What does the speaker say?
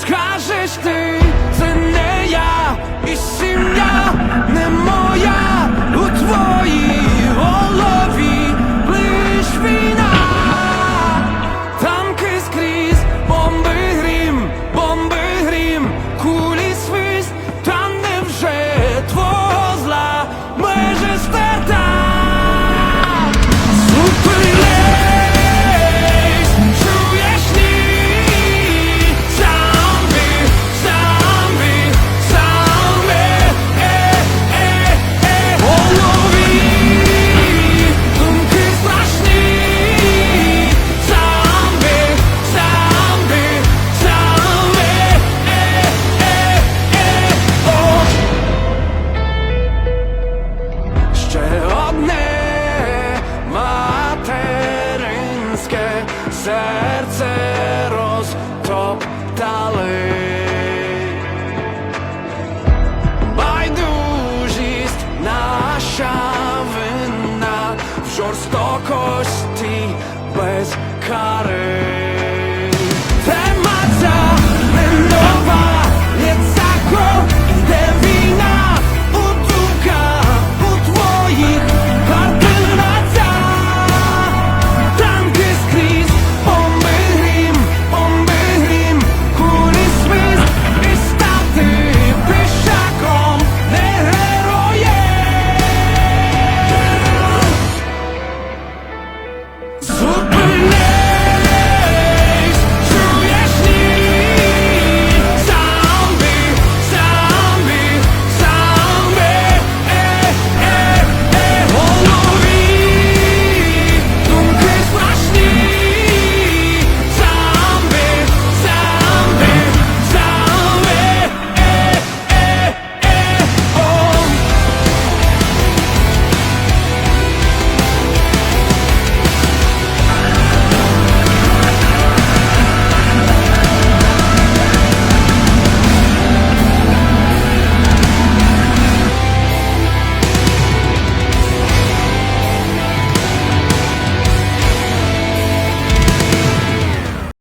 Скажеш ти, це не я і сім'я. людське серце розтоптали. Байдужість наша вина в жорстокості без кари.